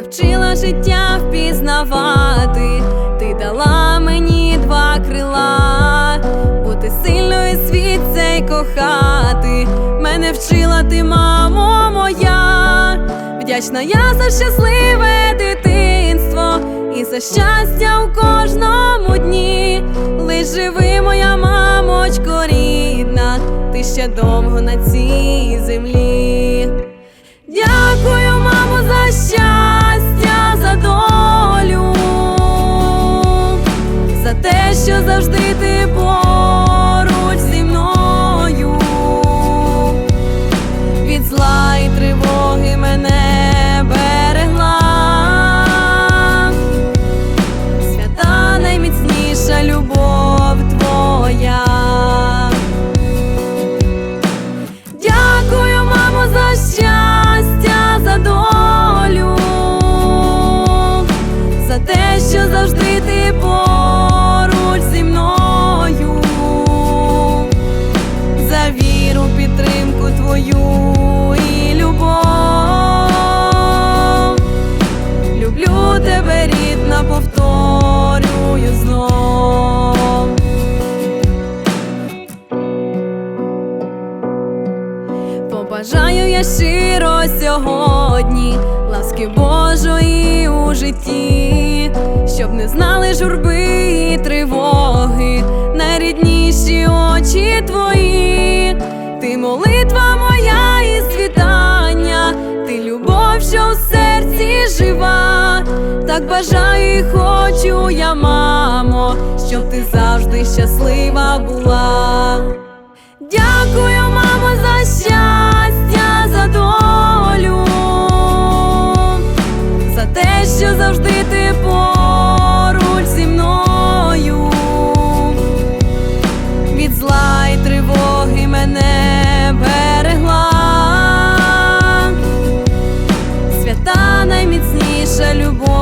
навчила життя впізнавати, ти дала мені два крила, бути сильною світ цей кохати. Мене вчила ти, мамо моя, вдячна я за щасливе дитинство і за щастя у кожному дні. Лиш живи, моя мамочко рідна, ти ще довго на цій землі. Що завжди ти поруч зі мною. Від зла і тривоги Побажаю я щиро сьогодні ласки Божої у житті, щоб не знали журби і тривоги, найрідніші очі твої, ти молитва моя і світання, ти любов, що в серці жива, так бажаю і хочу я, мамо, щоб ти завжди щаслива була. Дякую, що завжди ти поруч зі мною. Від зла й тривоги мене берегла. Свята найміцніша любов